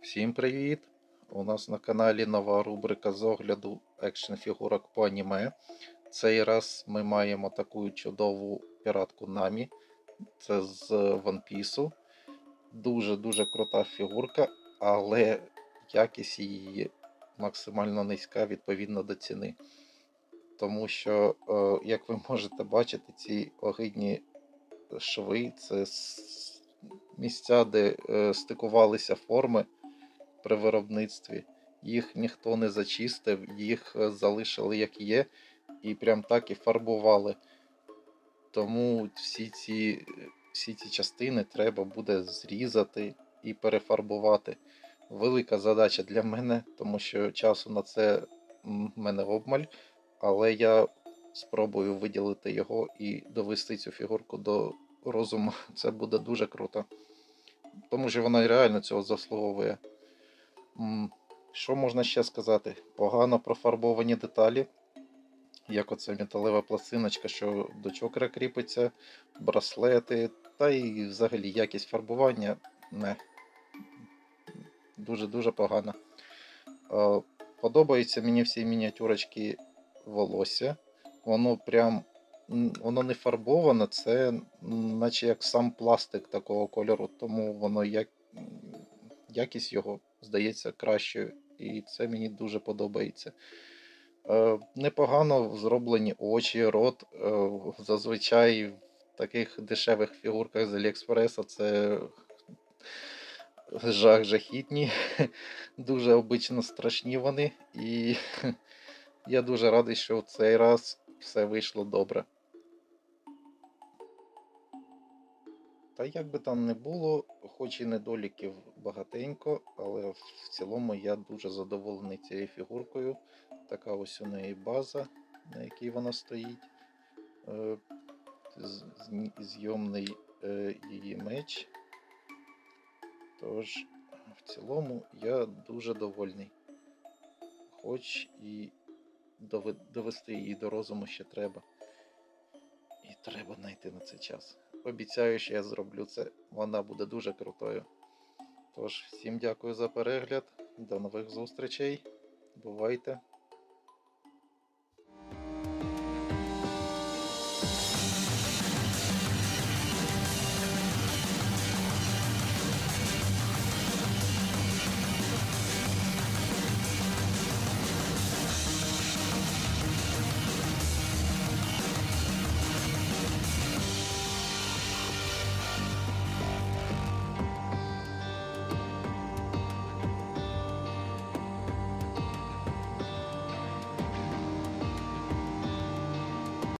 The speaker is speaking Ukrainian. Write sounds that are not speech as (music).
Всім привіт! У нас на каналі нова рубрика з огляду екшн фігурок по аніме. Цей раз ми маємо таку чудову піратку Намі. Це з One Piece. Дуже-дуже крута фігурка, але якість її максимально низька відповідно до ціни. Тому що, е, як ви можете бачити, ці огидні шви це місця, де е, стикувалися форми при виробництві. Їх ніхто не зачистив, їх е, залишили як є, і прям так і фарбували. Тому всі ці, всі ці частини треба буде зрізати і перефарбувати. Велика задача для мене, тому що часу на це в мене обмаль, але я спробую виділити його і довести цю фігурку до розуму. (laughs) Це буде дуже круто. Тому що вона реально цього заслуговує. Що можна ще сказати? Погано профарбовані деталі, як оця металева пластиночка, що до чокера кріпиться, браслети, та і взагалі якість фарбування не. Дуже-дуже погано. Е, Подобаються мені всі мініатюрочки волосся. Воно прям. Воно не фарбоване, це наче як сам пластик такого кольору, тому воно як якість його здається кращою, і це мені дуже подобається. Е, непогано зроблені очі, рот. Е, зазвичай в таких дешевих фігурках з Аліекспреса це жах жахітні. (laughs) Дуже обично страшні вони. І (laughs) я дуже радий, що в цей раз все вийшло добре. Та як би там не було, хоч і недоліків багатенько, але в цілому я дуже задоволений цією фігуркою. Така ось у неї база, на якій вона стоїть. Е, Зйомний е, її меч. Тож, в цілому я дуже довольний. Хоч і довести її до розуму ще треба. І треба знайти на це час. Обіцяю, що я зроблю це. Вона буде дуже крутою. Тож, всім дякую за перегляд. До нових зустрічей. Бувайте!